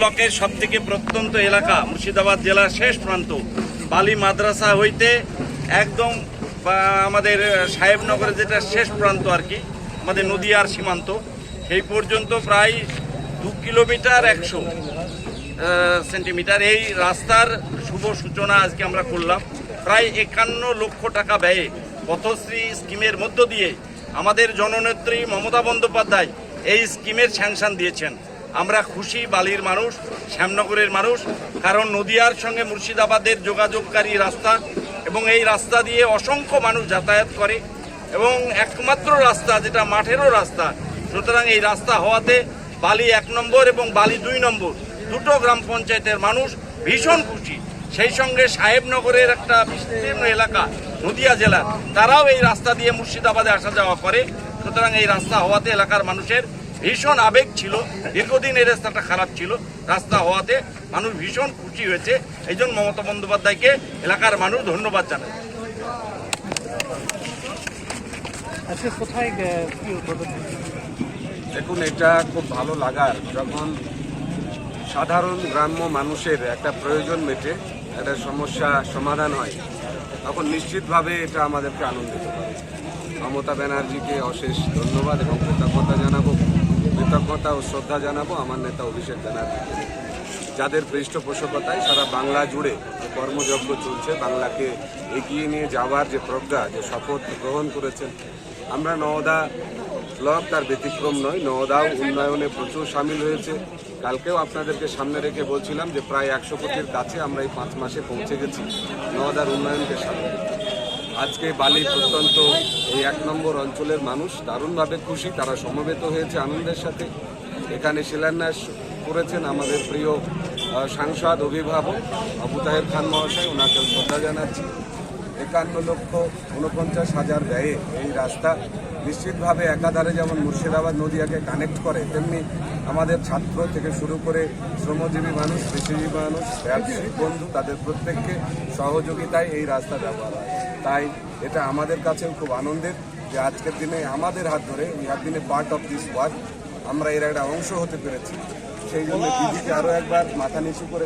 ব্লকের সব থেকে প্রত্যন্ত এলাকা, মুর্শিদাবাদ জেলার শেষ প্রান্ত। বালি মাদ্রাসা হইতে একদম আমাদের সাহেবনগরের যেটা শেষ প্রান্ত আর কি, আমাদের নদীয়ার সীমান্ত, সেই পর্যন্ত প্রায় দু কিলোমিটার একশো সেন্টিমিটার। এই রাস্তার শুভ সূচনা আজকে আমরা করলাম। প্রায় একান্ন লক্ষ টাকা ব্যয়ে পথশ্রী স্কিমের মধ্য দিয়ে আমাদের জননেত্রী মমতা বন্দ্যোপাধ্যায় এই স্কিমের স্যাংশন দিয়েছেন। আমরা খুশি বালির মানুষ, শ্যামনগরের মানুষ, কারণ নদিয়ার সঙ্গে মুর্শিদাবাদের যোগাযোগকারী রাস্তা এবং এই রাস্তা দিয়ে অসংখ্য মানুষ যাতায়াত করে এবং একমাত্র রাস্তা যেটা মাঠেরও রাস্তা, সুতরাং এই রাস্তা হওয়াতে বালি এক নম্বর এবং বালি দুই নম্বর, দুটো গ্রাম পঞ্চায়েতের মানুষ ভীষণ খুশি। সেই সঙ্গে সাহেবনগরের একটা বিস্তীর্ণ এলাকা, নদিয়া জেলার, তারাও এই রাস্তা দিয়ে মুর্শিদাবাদে আসা যাওয়া করে, সুতরাং এই রাস্তা হওয়াতে এলাকার মানুষের ভীষণ আবেগ ছিল। দীর্ঘদিন এই রাস্তাটা খারাপ ছিল। রাস্তা হওয়াতে মানুষ ভীষণ খুশি হয়েছে। এই জন্য মমতা বন্দ্যোপাধ্যায়কে এলাকার মানুষ ধন্যবাদ জানায় উদ্বোধন? দেখুন এটা খুব ভালো লাগার। যখন সাধারণ গ্রাম্য মানুষের একটা প্রয়োজন মেটে একটা সমস্যা সমাধান হয় তখন নিশ্চিতভাবে এটা আমাদেরকে আনন্দিত করে। মমতা ব্যানার্জিকে অশেষ ধন্যবাদ এবং কৃতজ্ঞতা কৃতজ্ঞতা ও শ্রদ্ধা জানাব, আমার নেতা অভিষেক ব্যানার্জিকে যাদের পৃষ্ঠপোষকতায় সারা বাংলা জুড়ে যে কর্মযজ্ঞ চলছে, বাংলাকে এগিয়ে নিয়ে যাওয়ার যে প্রজ্ঞা, যে শপথ গ্রহণ করেছেন, আমরা নওদা ব্লক তার ব্যতিক্রম নয়, নওদাও উন্নয়নে প্রচুর সামিল হয়েছে কালকেও আপনাদেরকে সামনে রেখে বলছিলাম যে প্রায় একশো কোটির কাছে আমরা এই পাঁচ মাসে পৌঁছে গেছি নওদার উন্নয়নকে রেখে। আজকে বালি প্রত্যন্ত এই এক নম্বর অঞ্চলের মানুষ দারুণভাবে খুশি, তারা সমবেত হয়েছে আনন্দের সাথে। এখানে শিলান্যাস করেছেন আমাদের প্রিয় সাংসদ, অভিভাবক আবু তাহের খান মহাশয় ওনাকে শ্রদ্ধা জানাচ্ছি। একান্ন লক্ষ উনপঞ্চাশ হাজার ব্যয়ে এই রাস্তা নিশ্চিতভাবে একাধারে যেমন মুর্শিদাবাদ নদীয়াকে কানেক্ট করে তেমনি আমাদের ছাত্র থেকে শুরু করে শ্রমজীবী মানুষ কৃষিজীবী মানুষ ব্যবসায়িক বন্ধু তাদের প্রত্যেককে সহযোগিতায় এই রাস্তা ব্যবহার হয়। তাই এটা আমাদের কাছেও খুব আনন্দের যে আজকের দিনে আমাদের হাত ধরে we have been a part of this work আমরা এর একটা অংশ হতে পেরেছি। সেই জন্য দিদিকে আরও একবার মাথা নিচু করে